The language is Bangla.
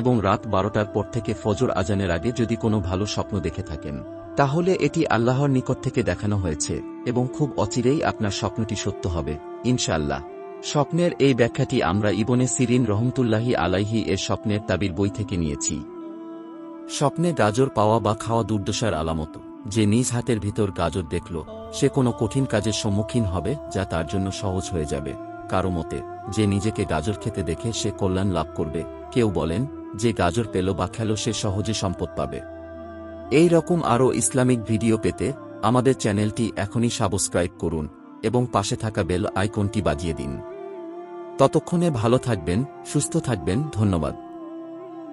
এবং রাত বারোটার পর থেকে ফজর আজানের আগে যদি কোনো ভালো স্বপ্ন দেখে থাকেন, তাহলে এটি আল্লাহর নিকট থেকে দেখানো হয়েছে এবং খুব অচিরেই আপনার স্বপ্নটি সত্য হবে, ইনশাআল্লাহ। স্বপ্নের এই ব্যাখ্যাটি আমরা ইবনে সিরিন রহমতুল্লাহি আলাইহি এর স্বপ্নের তাবির বই থেকে নিয়েছি। স্বপ্নে গাজর পাওয়া বা খাওয়া দুর্দশার আলামত, যে নিজ হাতের ভিতর গাজর দেখল, সে কোনো কঠিন কাজের সম্মুখীন হবে, যা তার জন্য সহজ হয়ে যাবে। কারও মতে, যে নিজেকে গাজর খেতে দেখে সে কল্যাণ লাভ করবে, কেউ বলেন যে গাজর পেল বা খেল সে সহজে সম্পদ পাবে। এই রকম আরও ইসলামিক ভিডিও পেতে আমাদের চ্যানেলটি এখনই সাবস্ক্রাইব করুন এবং পাশে থাকা বেল আইকনটি বাজিয়ে দিন। ততক্ষণে ভালো থাকবেন, সুস্থ থাকবেন, ধন্যবাদ।